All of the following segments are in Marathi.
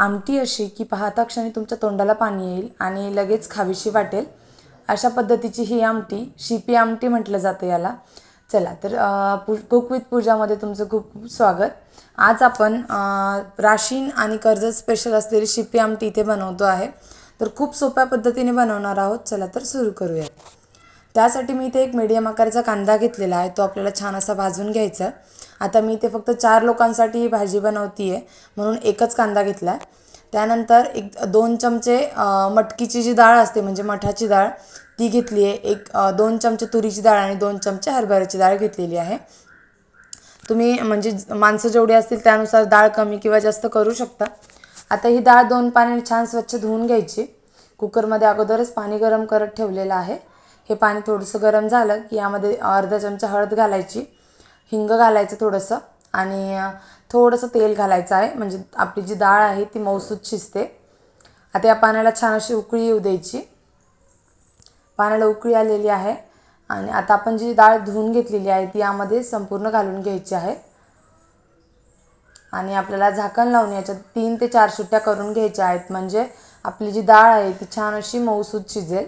आमटी अशी की पाहता क्षणी तुमच्या तोंडाला पाणी येईल आणि लगेच खावीशी वाटेल. अशा पद्धतीची ही आमटी शिपी आमटी म्हटलं जातं याला. चला तर पू कुक विथ पूजामध्ये तुमचं खूप खूप स्वागत. आज आपण राशीन आणि कर्जत स्पेशल असलेली शिपी आमटी इथे बनवतो आहे. तर खूप सोप्या पद्धतीने बनवणार आहोत. चला तर सुरू करूयात त्यासाठी मी इथे एक मीडियम आकाराचा कांदा घेतलेला आहे. तो आपल्याला छान असा भाजून घ्यायचा आहे. आता मी इथे फक्त चार लोकांसाठी ही भाजी बनवती आहे म्हणून एकच कांदा घेतला आहे त्यानंतर एक दोन चमचे मटकीची जी डाळ असते म्हणजे मठाची डाळ ती घेतली आहे एक दोन चमचे तुरीची डाळ आणि दोन चमचे हरभऱ्याची डाळ घेतलेली आहे. तुम्ही म्हणजे माणसं जेवढी असतील त्यानुसार डाळ कमी किंवा जास्त करू शकता. आता ही डाळ दोन पाण्याने छान स्वच्छ धुवून घ्यायची. कुकरमध्ये अगोदरच पाणी गरम करत ठेवलेलं आहे. हे पाणी थोडंसं गरम झालं की यामध्ये अर्धा चमचा हळद घालायची. हिंग घालायचं थोडंसं आणि थोडंसं तेल घालायचं आहे. म्हणजे आपली जी डाळ आहे ती मौसूद शिजते. आता या पाण्याला छान अशी उकळी येऊ द्यायची. पाण्याला उकळी आलेली आहे. आणि आता आपण जी डाळ धुवून घेतलेली आहे ती यामध्ये संपूर्ण घालून घ्यायची आहे. आणि आपल्याला झाकण लावून याच्यात तीन ते चार सुट्ट्या करून घ्यायच्या आहेत. म्हणजे आपली जी डाळ आहे ती छान अशी मऊसूद शिजेल.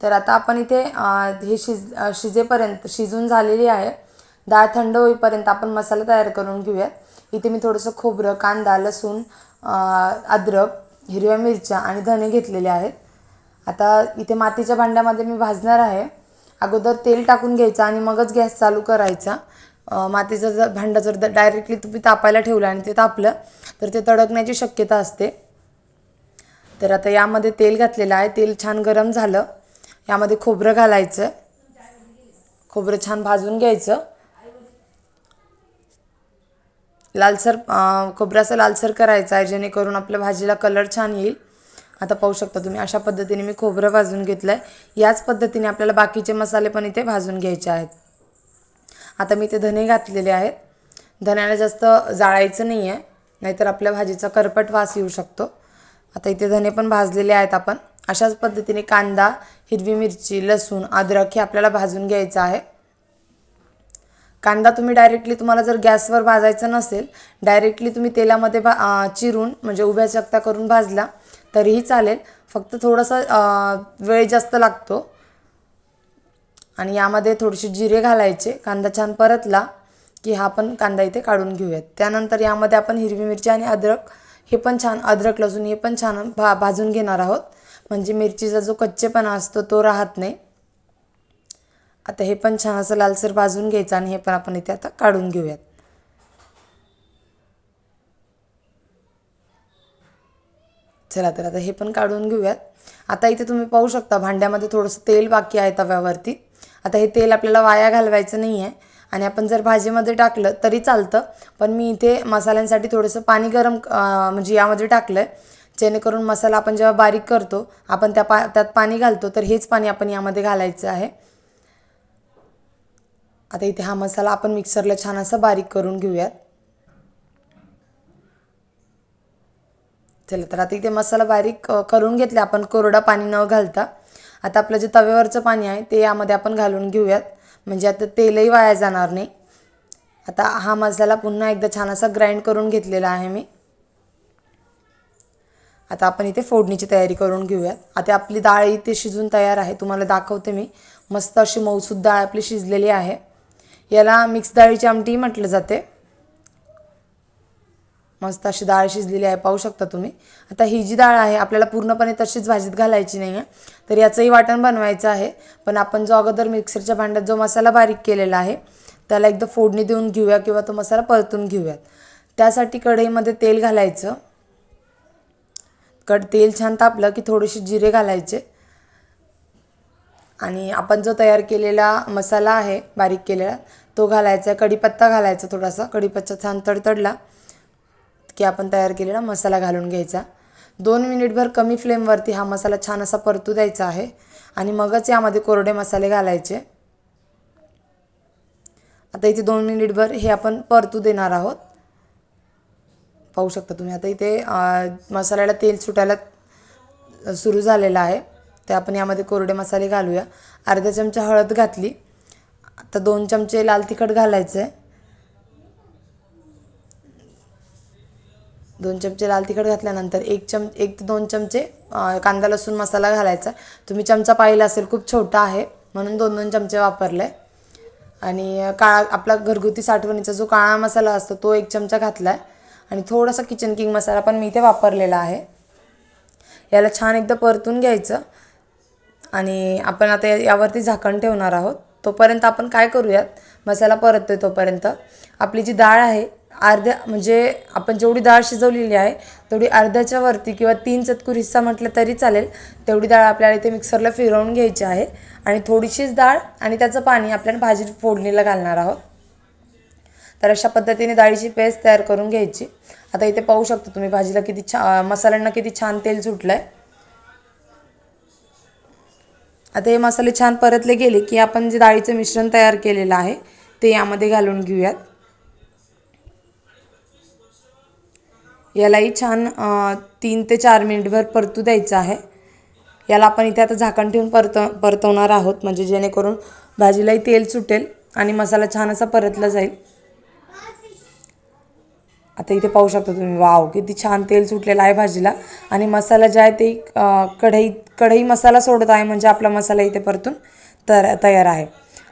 तर आता आपण इथे हे शिज शिजेपर्यंत शिजून झालेली आहे. डाळ थंड होईपर्यंत आपण मसाला तयार करून घेऊयात. इथे मी थोडंसं खोबरं कांदा लसूण अद्रक हिरव्या मिरच्या आणि धने घेतलेले आहेत. आता इथे मातीच्या भांड्यामध्ये मी भाजणार आहे. अगोदर तेल टाकून घ्यायचं आणि मगच गॅस चालू करायचा. मातीचं जर भांडं जर डायरेक्टली तुम्ही तापायला ठेवलं आणि ते तापलं तर ते तडकण्याची शक्यता असते. तर आता यामध्ये तेल घातलेलं आहे. तेल छान गरम झालं. यामध्ये खोबरं घालायचं. खोबरं छान भाजून घ्यायचं. लालसर खोबऱ्याचं खोबरं असं लालसर करायचं आहे जेणेकरून आपल्या भाजीला कलर छान येईल. आता पाहू शकता तुम्ही अशा पद्धतीने मी खोबरं भाजून घेतलं आहे याच पद्धतीने आपल्याला बाकीचे मसाले पण इथे भाजून घ्यायचे आहेत. आता मी इथे धने घातलेले आहेत. धन्याला जास्त जाळायचं नाही आहे नाहीतर आपल्या भाजीचा करपट वास येऊ शकतो. आता इथे धने पण भाजलेले आहेत आपण. अशाच पद्धतीने कांदा हिरवी मिरची लसूण अद्रक हे आपल्याला भाजून घ्यायचं आहे. कांदा तुम्ही डायरेक्टली तुम्हाला जर गॅसवर भाजायचं नसेल डायरेक्टली तुम्ही तेलामध्ये भा चिरून म्हणजे उभ्या चकत्या करून भाजला तरीही चालेल. फक्त थोडंसं वेळ जास्त लागतो. आणि यामध्ये थोडेसे जिरे घालायचे. कांदा छान परतला की हा पण कांदा इथे काढून घेऊयात. त्यानंतर यामध्ये आपण हिरवी मिरची आणि अद्रक हे पण छान अद्रक लसूण हे पण छान भा भाजून घेणार आहोत. म्हणजे मिरचीचा जो कच्चेपणा असतो तो राहत नाही. आता हे पण छान असं लालसर भाजून घ्यायचं आणि हे पण आपण इथे आता काढून घेऊयात. चला तर आता हे पण काढून घेऊयात. आता इथे तुम्ही पाहू शकता भांड्यामध्ये थोडंसं तेल बाकी आहे तव्यावरती. आता हे तेल आपल्याला वाया घालवायचं नाही आहे आणि आपण जर भाजीमध्ये टाकलं तरी चालतं. पण मी इथे मसाल्यांसाठी थोडंसं पाणी गरम म्हणजे यामध्ये टाकलं आहे जेणेकरून मसाला आपण जेव्हा बारीक करतो आपण त्या पा त्यात पाणी घालतो तर हेच पाणी आपण यामध्ये घालायचं आहे. आता इथे हा मसाला आपण मिक्सरला छान असा बारीक करून घेऊयात. चला तर आता इथे मसाला बारीक करून घेतला. आपण कोरडा पाणी न घालता. आता आपलं जे तव्यावरचं पाणी आहे ते यामध्ये आपण घालून घेऊयात. म्हणजे आता तेलही वाया जाणार नाही. आता हा मसाला पुन्हा एकदा छान असा ग्राइंड करून घेतलेला आहे मी. आता आपण इथे फोडणीची तयारी करून घेऊयात. आता आपली डाळ इथे शिजून तयार आहे. तुम्हाला दाखवते मी. मस्त अशी मऊसूद डाळ आपली शिजलेली आहे. याला मिक्स डाळीची आमटी म्हटलं जाते. मस्त अशी डाळ शिजलेली आहे. पाहू शकता तुम्ही. आता ही जी डाळ आहे आपल्याला पूर्णपणे तशीच भाजीत घालायची नाही आहे तर याचंही वाटण बनवायचं आहे. पण आपण जो अगोदर मिक्सरच्या भांड्यात जो मसाला बारीक केलेला आहे त्याला एकदा फोडणी देऊन घेऊया किंवा तो मसाला परतून घेऊयात. त्यासाठी कढईमध्ये तेल घालायचं. कड तेल छान तापलं की थोडेसे जिरे घालायचे. आणि आपण जो तयार केलेला मसाला आहे बारीक केलेला तो घालायचा कढीपत्ता घालायचा थोडासा. कढीपत्ता छान तडतडला की आपण तयार केलेला मसाला घालून घ्यायचा. दोन मिनिटभर कमी फ्लेमवरती हा मसाला छान असा परतू द्यायचा आहे आणि मगच यामध्ये कोरडे मसाले घालायचे. आता इथे दोन मिनिटभर हे आपण परतू देणार आहोत. पाहू शकता तुम्ही. आता इथे मसाल्याला तेल सुटायला सुरू झालेलं आहे. ते आपण यामध्ये कोरडे मसाले घालूया. अर्धा चमचा हळद घातली. आता दोन चमचे लाल तिखट घालायचं आहे दोन चमचे लाल तिखट घातल्यानंतर एक चम एक ते दोन चमचे कांदा लसूण मसाला घालायचा. तुम्ही चमचा पाहिला असेल खूप छोटा आहे. म्हणून दोन दोन चमचे वापरले आणि काळा आपला घरगुती साठवणीचा जो काळा मसाला असतो तो एक चमचा घातला आहे आणि थोडासा किचन किंग मसाला पण मी इथे वापरलेला आहे. याला छान एकदा परतून घ्यायचं. आणि आपण आता यावरती झाकण ठेवणार आहोत. तोपर्यंत आपण काय करूयात? मसाला परततोय तोपर्यंत. आपली जी डाळ आहे अर्ध्या म्हणजे आपण जेवढी डाळ शिजवलेली आहे तेवढी अर्ध्याच्या वरती किंवा तीन चतकूर हिस्सा म्हटलं तरी चालेल. तेवढी डाळ आपल्याला इथे मिक्सरला फिरवून घ्यायची आहे. आणि थोडीशीच डाळ आणि त्याचं पाणी आपल्याला भाजी फोडणीला घालणार आहोत. तर अशा पद्धतीने डाळीची पेस्ट तयार करून घ्यायची. आता इथे पाहू शकता तुम्ही भाजीला किती छा मसाल्यांना किती छान तेल सुटलं आहे आता हे मसाले छान परतले गेले की आपण जे डाळीचं मिश्रण तयार केलेलं आहे ते यामध्ये घालून घेऊयात. यालाही छान तीन ते चार मिनिटभर परतू द्यायचं आहे. याला आपण इथे आता झाकण ठेवून परत परतवणार आहोत. म्हणजे जेणेकरून भाजीलाही तेल सुटेल आणि मसाला छान असा परतला जाईल. आता इथे पाहू शकता तुम्ही वाव किती छान तेल सुटलेलं आहे भाजीला. आणि मसाला जे आहे ते कढई कढई मसाला सोडत आहे म्हणजे आपला मसाला इथे परतून तर तयार आहे.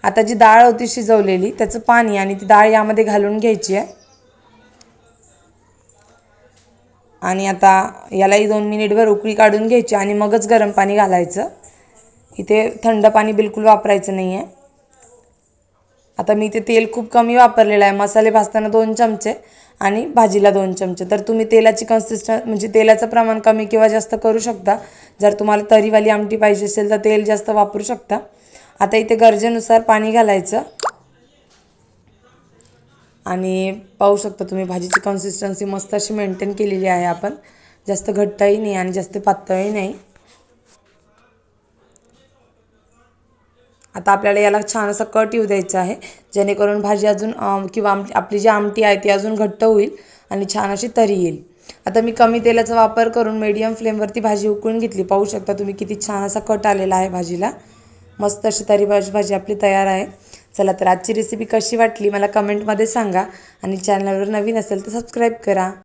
आता जी डाळ होती शिजवलेली त्याचं पाणी आणि ती डाळ यामध्ये घालून घ्यायची आहे. आणि आता यालाही दोन मिनिटभर उकळी काढून घ्यायची आणि मगच गरम पाणी घालायचं. इथे थंड पाणी बिलकुल वापरायचं नाही आहे आता मी इथे तेल खूप कमी वापरलेलं आहे. मसाले भाजताना दोन चमचे. आणि भाजीला दोन चमचे. तर तुम्ही तेलाची कन्सिस्टन म्हणजे तेलाचं प्रमाण कमी किंवा जास्त करू शकता. जर तुम्हाला तरीवाली आमटी पाहिजे असेल तर तेल जास्त वापरू शकता. आता इथे गरजेनुसार पाणी घालायचं. आणि पाहू शकता तुम्ही भाजीची कन्सिस्टन्सी मस्त अशी मेंटेन केलेली आहे आपण. जास्त घट्टही नाही आणि जास्त पातळही नाही. आता आपल्याला याला छान असा कट येऊ द्यायचं आहे. जेणेकरून भाजी अजून किंवा आमटी आपली जी आमटी आहे ती अजून घट्ट होईल आणि छान अशी तरी येईल. आता मी कमी तेलाचा वापर करून मीडियम फ्लेमवरती भाजी उकळून घेतली. पाहू शकता तुम्ही किती छान असा कट आलेला आहे भाजीला. मस्त अशी तरी भाजी भाजी आपली तयार आहे. चला तर आजची रेसिपी कशी वाटली मला कमेंटमध्ये सांगा. आणि चॅनलवर नवीन असेल तर सबस्क्राईब करा.